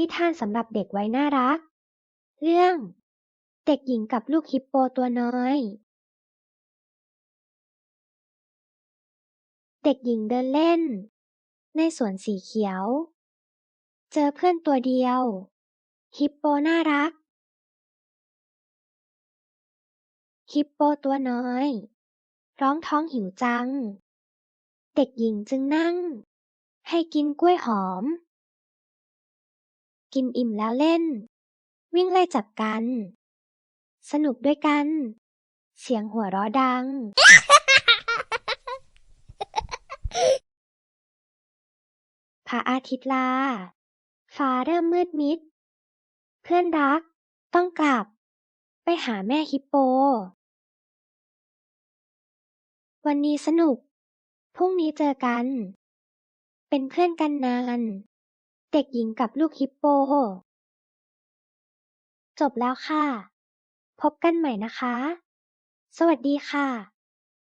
นิทานสำหรับเด็กไวัยน่ารัก เรื่อง เด็กหญิงกับลูกฮิปโปตัวน้อย เด็กหญิงเดินเล่น ในสวนสีเขียว เจอเพื่อนตัวเดียว ฮิปโปน่ารัก ฮิปโปตัวน้อย ร้องท้องหิวจัง เด็กหญิงจึงนั่ง ให้กินกล้วยหอม กินอิ่มแล้วเล่น วิ่งไล่จับกัน สนุกด้วยกัน เสียงหัวเราะดัง พระอาทิตย์ลา ฟ้าเริ่มมืดมิด เพื่อนรัก ต้องกลับ ไปหาแม่ฮิปโป วันนี้สนุก พรุ่งนี้เจอกัน เป็นเพื่อนกันนาน เด็กหญิงกับลูกฮิปโป จบแล้วค่ะ พบกันใหม่นะคะ สวัสดีค่ะ